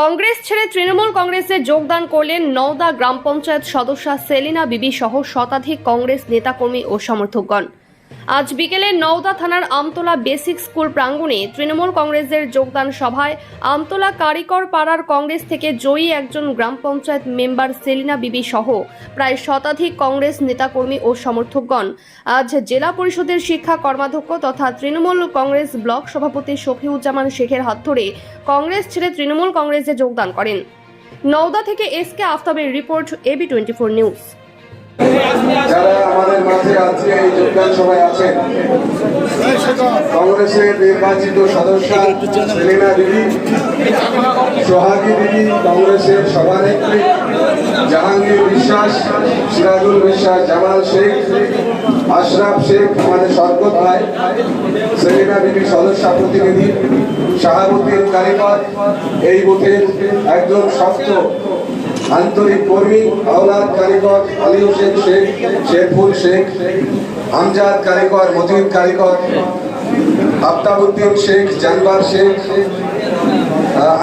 কংগ্রেস ছেড়ে তৃণমূল কংগ্রেসে যোগদান করলেন নওদা গ্রাম পঞ্চায়েত সদস্যা সেলিনা বিবি সহ শতাধিক কংগ্রেস নেতাকর্মী ও সমর্থকগণ। আজ বিকেলে নওদা থানার আমতলা বেসিক স্কুল প্রাঙ্গণে তৃণমূল কংগ্রেসের যোগদান সভায় আমতলা কারিকর পাড়ার কংগ্রেস থেকে জয়ী একজন গ্রাম পঞ্চায়েত মেম্বার সেলিনা বিবি সহ প্রায় শতাধিক কংগ্রেস নেতাকর্মী ও সমর্থকগণ। আজ জেলা পরিষদের শিক্ষা কর্মাধ্যক্ষ তথা তৃণমূল কংগ্রেস ব্লক সভাপতি শফিউজ্জামান শেখের হাত ধরে কংগ্রেস ছেড়ে তৃণমূল কংগ্রেসে যোগদান করেন। নওদা থেকে S K আফতাবের report AB twenty four news. যারা আমাদের মাঝে আছে এই যোগদান সভায় আছেন, কংগ্রেসের নির্বাচিত সদস্য সেলিনা দিদি, সোহাগী দিদি, কংগ্রেসের সভানেত্রী জাহাঙ্গীর বিশ্বাস, সিরাজুল বিশ্বাস, জামাল শেখ, আশরাফ শেখ, আমাদের শরকত ভাই, সেলিনা বিবি সদস্য প্রতিনিধি, শাহাবুদ্দিন কারিকর এই বুথের একজন শক্ত আন্তরিক কর্মী, আওলাদ কারিগর আলী হোসেন শেখ শেরফুল শেখ, আমজাদ কারিগর মজিদ কারিগর, আফতাবুদ্দিন শেখ, জানবার শেখ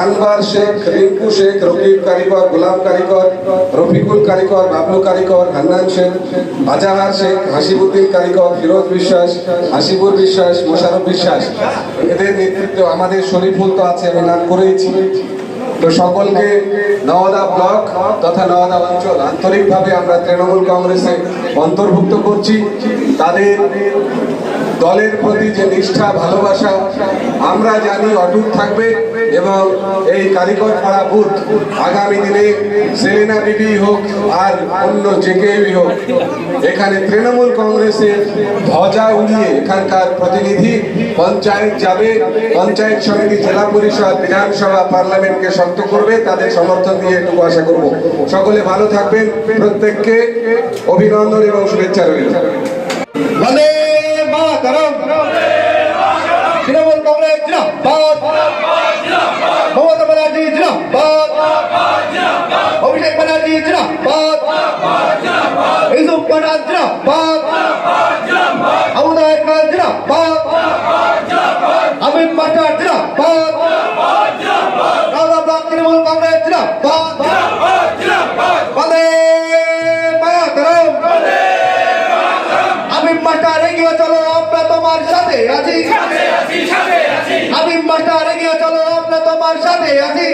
আনবার শেখ, রিঙ্কু শেখ রকিব কারিগর, গোলাম কারিগর, রফিকুল কারিগর বাবলু কারিগর, হান্নান শেখ, আজাহার শেখ, হাসিবুদ্দিন কারিগর, ফিরোজ বিশ্বাস, হাসিবুর বিশ্বাস, মোশারফ বিশ্বাস। এদের নেতৃত্বে আমাদের শরীফুল তো আছে, আমি নাম করেইছি। তো সকলকে নওদা ব্লক তথা নওদা অঞ্চল, আন্তরিকভাবে আমরা তৃণমূল কংগ্রেসে অন্তর্ভুক্ত করছি। তাদের দলের প্রতি যে নিষ্ঠা, ভালোবাসা, আমরা জানি অটুট থাকবে। এবং এই কারিগর পাড়া বুথ আগামী দিনে সেলিনা বিবি হোক আর অন্য যে কেউই হোক, এখানে তৃণমূল কংগ্রেসের ধ্বজা উড়িয়ে এখানকার প্রতিনিধি পঞ্চায়েত যাবে, পঞ্চায়েত সমিতি জেলা পরিষদ বিধানসভা পার্লামেন্টকে শক্ত করবে, তাদের সমর্থন দিয়ে এটুকু আশা করব। সকলে ভালো থাকবেন, প্রত্যেককে অভিনন্দন এবং শুভেচ্ছা রইল। তৃণমূল কংগ্রেস বন্দে মাতরম। আমি মাস্টার এগিয়ে চলো, আমরা তোমার সাথে আছি। আমি মাস্টার এগিয়ে চলো, আমরা তোমার সাথে আছি।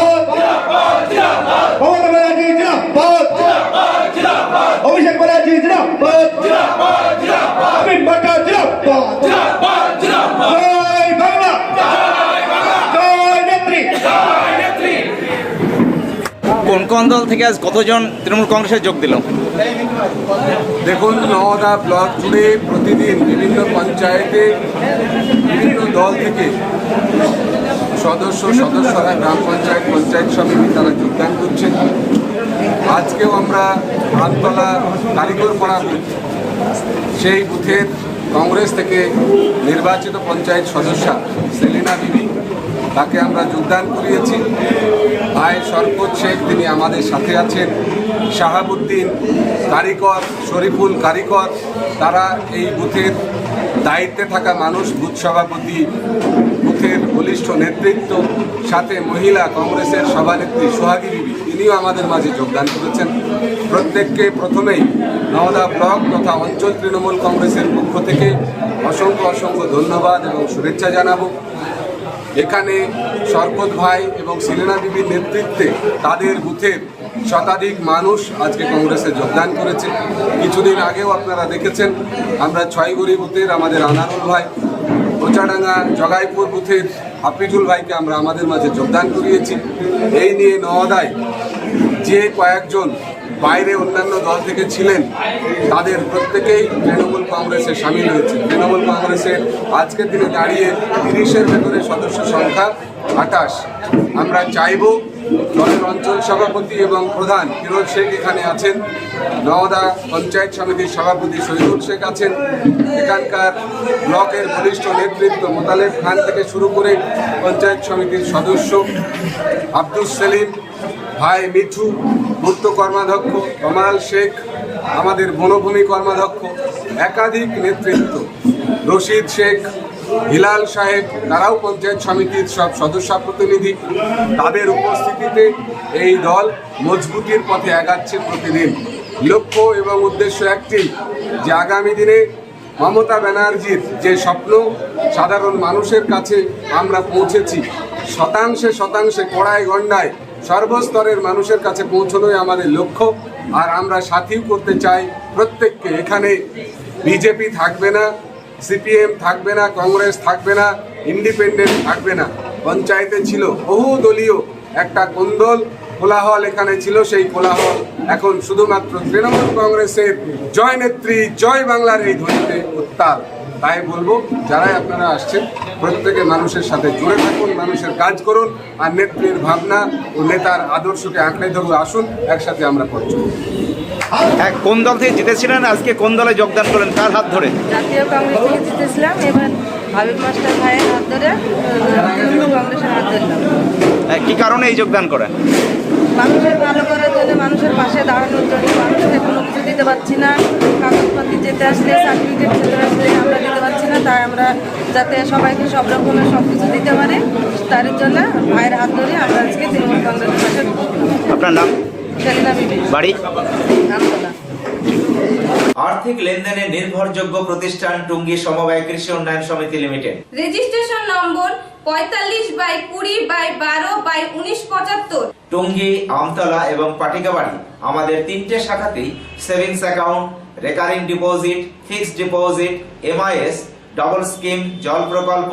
জিন্দাবাদ। মমতা ব্যানার্জি জিন্দাবাদ। অভিষেক ব্যানার্জি জিন্দাবাদ। আমি মাস্টার জিন্দাবাদ। জয় বাংলা। জয় নেত্রী। কোন কোন দল থেকে আজ কতজন তৃণমূল কংগ্রেসে যোগ দিল? দেখুন নওদা ব্লক জুড়ে প্রতিদিন বিভিন্ন পঞ্চায়েতে বিভিন্ন দল থেকে সদস্য, সদস্যরা গ্রাম পঞ্চায়েত পঞ্চায়েত সমিতি তারা যোগদান করছেন। আজকেও আমরা আমতলা কারিগর পাড়া সেই বুথের কংগ্রেস থেকে নির্বাচিত পঞ্চায়েত সদস্যা সেলিনা বিবি, তাকে আমরা যোগদান করিয়েছি। ভাই শরকত শেখ, তিনি আমাদের সাথে আছেন। শাহাবুদ্দিন কারিকর, শরীফুল কারিকর, তারা এই বুথের দায়িত্বে থাকা মানুষ, বুথ সভাপতি, বুথের বলিষ্ঠ নেতৃত্ব, সাথে মহিলা কংগ্রেসের সভানেত্রী সোহাগী বিবি, তিনিও আমাদের মাঝে যোগদান করেছেন। প্রত্যেককে প্রথমেই নওদা ব্লক তথা অঞ্চল তৃণমূল কংগ্রেসের পক্ষ থেকে অসংখ্য অসংখ্য ধন্যবাদ এবং শুভেচ্ছা জানাব। এখানে শরকত ভাই এবং সিলেনা বিবির নেতৃত্বে তাদের বুথের শতাধিক মানুষ আজকে কংগ্রেসে যোগদান করেছে। কিছুদিন আগেও আপনারা দেখেছেন, আমরা ছয়গড়ি বুথের আমাদের আনারুল ভাই, কোচাডাঙ্গা, জগাইপুর বুথের হাফিজুল ভাইকে আমরা আমাদের মাঝে যোগদান করিয়েছি। এই নিয়ে নওদায় যে কয়েকজন বাইরে অন্যান্য দল থেকে ছিলেন, তাদের প্রত্যেকেই তৃণমূল কংগ্রেসে সামিল হয়েছে। তৃণমূল কংগ্রেসের আজকের দিনে দাঁড়িয়ে তিরিশের ভেতরে সদস্য সংখ্যা আটাশ আমরা চাইব দলের অঞ্চল সভাপতি এবং প্রধান ফিরোজ শেখ এখানে আছেন, নওদা পঞ্চায়েত সমিতির সভাপতি শহীদুল শেখ আছেন, এখানকার ব্লকের বরিষ্ঠ নেতৃত্ব মোতালেব খান থেকে শুরু করে পঞ্চায়েত সমিতির সদস্য আব্দুল সেলিম, ভাই মিঠু মুক্ত কর্মাধ্যক্ষ কমাল শেখ, আমাদের বনভূমি কর্মাধ্যক্ষ, একাধিক নেতৃত্ব, রশিদ শেখ হিলাল সাহেব, তারাও পঞ্চায়েত সমিতির সব সদস্য প্রতিনিধি, তাদের উপস্থিতিতে এই দল মজবুতির পথে এগাচ্ছে প্রতিদিন। লক্ষ্য এবং উদ্দেশ্য একটি, যে আগামী দিনে মমতা ব্যানার্জির যে স্বপ্ন, সাধারণ মানুষের কাছে আমরা পৌঁছেছি। শতাংশে শতাংশে কড়ায় গণ্ডায় সর্বস্তরের মানুষের কাছে পৌঁছনোই আমাদের লক্ষ্য। আর আমরা সাথীও করতে চাই প্রত্যেককে। এখানে বিজেপি থাকবে না সিপিএম থাকবে না, কংগ্রেস থাকবে না, ইন্ডিপেন্ডেন্ট থাকবে না পঞ্চায়েতে ছিল বহু দলীয় একটা কোন্দল, কোলাহল এখানে ছিল, সেই কোলাহল এখন শুধুমাত্র তৃণমূল কংগ্রেসের জয় নেত্রী, জয় বাংলার এই ধ্বনিতে উত্তাল তাই বলব, যারাই আপনারা আসছেন, প্রত্যেকে মানুষের সাথে জুড়ে থাকুন, মানুষের কাজ করুন, আর নেত্রীর ভাবনা ও নেতার আদর্শকে আঁকড়ে ধরুন, আসুন, একসাথে আমরা চলি। হ্যাঁ কোন দল থেকে জিতেছিলেন? আজকে কোন দলে যোগদান করেন কার হাত ধরে? জাতীয় কংগ্রেস থেকে জিতেছিলাম এবার হাবিব মাস্টার ভাইয়ের হাত ধরে কংগ্রেসের হাত ধরলাম। হ্যাঁ, কি কারণে এই যোগদান করেন? মানুষের ভালো করার জন্য মানুষের পাশে দাঁড়ানোর জন্য মানুষকে কোনো কিছু দিতে পারছি না কাগজপাতি যেতে আসলে সার্টিফিকেট যেতে আসলে আমরা দিতে পারছি না তাই আমরা যাতে সবাইকে সব রকমের সব কিছু দিতে পারে তার জন্য ভাইয়ের হাত ধরে আমরা আজকে তৃণমূল কংগ্রেসের পাশে আপনার নাম? বাড়ি? আর্থিক লেনদেনে নির্ভরযোগ্য প্রতিষ্ঠান টুঙ্গি সমবায় কৃষি উন্নয়ন সমিতি লিমিটেড। রেজিস্ট্রেশন নম্বর পঁয়তাল্লিশ বাই কুড়ি বাই বারো বাই উনিশ পঁচাত্তর। টুঙ্গি আমতলা এবং পাটিকাবাড়ি আমাদের তিনটে শাখাতেই savings account recurring deposit fixed deposit MIS double scheme জল প্রকল্প